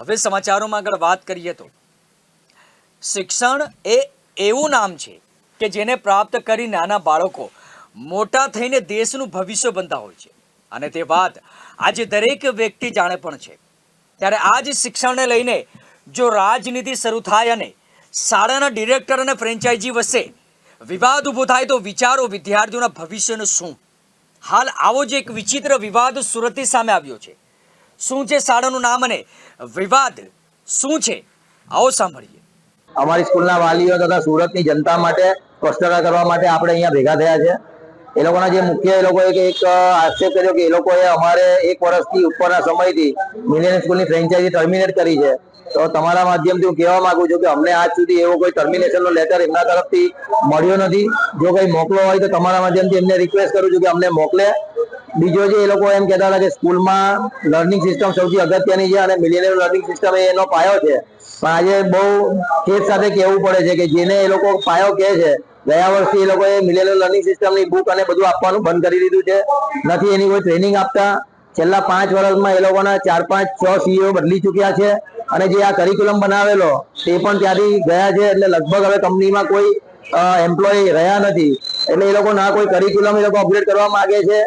હવે સમાચારોમાં આગળ વાત કરીએ તો. શિક્ષણ એ એવું નામ છે કે જેને પ્રાપ્ત કરી નાના બાળકો મોટા થઈને દેશનું ભવિષ્ય બનતા હોય છે. અને તે વાત આજે દરેક વ્યક્તિ જાણે પણ છે. ત્યારે આ જ શિક્ષણને લઈને જો રાજનીતિ શરૂ થાય અને શાળાના ડિરેક્ટર અને ફ્રેન્ચાઇઝી વચ્ચે વિવાદ ઊભો થાય તો વિચારો વિદ્યાર્થીઓના ભવિષ્યનું શું? હાલ આવો જ એક વિચિત્ર વિવાદ સુરતી સામે આવ્યો છે. શું છે શાળાનું નામ અને વિવાદ શું છે? આવો સાંભળીએ. અમારી સ્કૂલના વાલીઓ તથા સુરતની જનતા માટે સ્પષ્ટતા કરવા માટે આપણે અહીંયા ભેગા થયા છે. એ લોકોના જે મુખ્ય એ લોકોએ એક આક્ષેપ કર્યો કે એ લોકોએ અમારે એક વર્ષથી ઉપરના સમયથી મિલિયન સ્કૂલની ફ્રેન્ચાઇઝી ટર્મિનેટ કરી છે. તો તમારા માધ્યમથી હું કહેવા માંગુ છું કે અમને આજ સુધી એવો કોઈ ટર્મિનેશનનો લેટર એમના તરફથી મળ્યો નથી. જો કંઈ મોકલો હોય તો તમારા માધ્યમથી એમને રિક્વેસ્ટ કરું છું કે અમને મોકલે. બીજો જે એ લોકો એમ કહેતા હતા કે સ્કૂલમાં લર્નિંગ સિસ્ટમ સૌથી અગત્યની છે અને મિલિયનર લર્નિંગ સિસ્ટમ એનો પાયો છે. પણ આજે બહુ ખેત સાથે કહેવું પડે છે કે જેને એ લોકો પાયો કહે છે, ગયા વર્ષથી એ લોકોએ મિલિયનર લર્નિંગ સિસ્ટમની બુક અને બધું આપવાનું બંધ કરી દીધું છે. નથી એની કોઈ ટ્રેનિંગ આપતા. છેલ્લા પાંચ વર્ષમાં એ લોકોના ચાર પાંચ છ સીઈઓ બદલી ચૂક્યા છે અને જે આ કરિક્યુલમ બનાવેલો તે પણ ત્યાંથી ગયા છે એટલે લગભગ હવે કંપનીમાં કોઈ એમ્પ્લોય રહ્યા નથી. એટલે એ લોકો ના કોઈ કરિક્યુલમ એ લોકો અપગ્રેડ કરવા માંગે છે.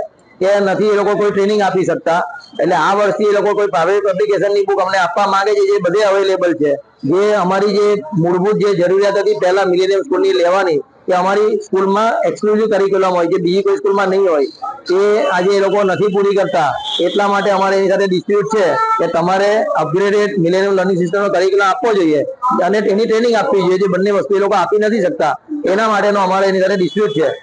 કે નથી એ લોકો કોઈ ટ્રેનિંગ આપી શકતા. એટલે આ વર્ષથી એ લોકો કોઈ પ્રાઇવેટ પબ્લિકેશનની બુક અમને આપવા માંગે છે, જે બધે અવેલેબલ છે. જે અમારી જે મૂળભૂત જે જરૂરિયાત હતી, પહેલા મિલેનિયમ સ્કૂલની લેવાની કે અમારી સ્કૂલમાં એક્સક્લુઝિવ કરિક્યુલમ હોય, જે બીજી કોઈ સ્કૂલમાં નહીં હોય, એ આજે એ લોકો નથી પૂરી કરતા. એટલા માટે અમારે એની સાથે ડિસ્પ્યુટ છે કે તમારે અપગ્રેડેડ મિલેનિયમ લર્નિંગ સિસ્ટમનો કરિક્યુલમ આપવો જોઈએ અને એની ટ્રેનિંગ આપવી જોઈએ, જે બંને વસ્તુ એ લોકો આપી નથી શકતા. એના માટેનો અમારે એની સાથે ડિસ્પ્યુટ છે.